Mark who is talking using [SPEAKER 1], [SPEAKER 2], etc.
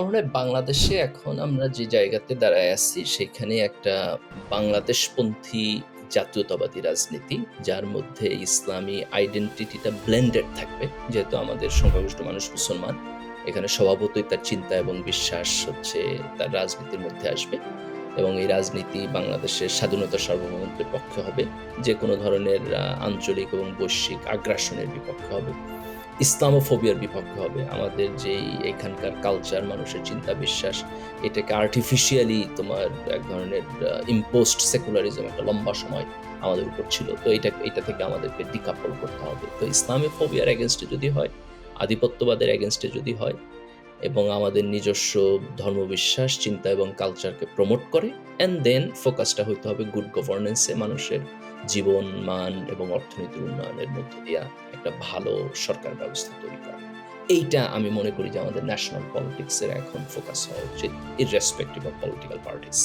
[SPEAKER 1] আমার বাংলাদেশে এখন আমরা যে জায়গাতে দাঁড়ায় আছি, সেখানে একটা বাংলাদেশপন্থী জাতীয়তাবাদী রাজনীতি, যার মধ্যে ইসলামী আইডেন্টিটিটা ব্লেন্ডেড থাকবে, যেহেতু আমাদের সংখ্যাগরিষ্ঠ মানুষ মুসলমান। এখানে স্বভাবতই তার চিন্তা এবং বিশ্বাস হচ্ছে তার রাজনীতির মধ্যে আসবে এবং এই রাজনীতি বাংলাদেশের স্বাধীনতা সার্বভৌমত্বের পক্ষে হবে। যে কোনো ধরনের আঞ্চলিক এবং বৈশ্বিক আগ্রাসনের বিপক্ষে হবে। ইসলামোফোবিয়ার বিপক্ষে হবে। আমাদের যেই এখানকার কালচার মানুষের চিন্তা বিশ্বাস এটাকে আর্টিফিশিয়ালি তোমার এক ধরনের ইম্পোস্ট সেকুলারিজম একটা লম্বা সময় আমাদের উপর ছিল। তো এটা এটা থেকে আমাদেরকে ডিকাপল করতে হবে। তো ইসলামোফোবিয়ার এগেনস্টে যদি হয়, আধিপত্যবাদের এগেনস্টে যদি হয় এবং আমাদের নিজস্ব ধর্মবিশ্বাস, চিন্তা এবং কালচারকে প্রমোট করে অ্যান্ড দেন ফোকাসটা হইতে হবে গুড গভর্নেন্সে মানুষের জীবন, মান এবং অর্থনীতির উন্নয়নের মধ্য দিয়া একটা ভালো সরকার ব্যবস্থা তৈরি করা। এইটা আমি মনে করি যে আমাদের ন্যাশনাল পলিটিক্সের এখন ফোকাস হওয়া উচিত ইরেসপেক্টিভ অফ পলিটিক্যাল পার্টিস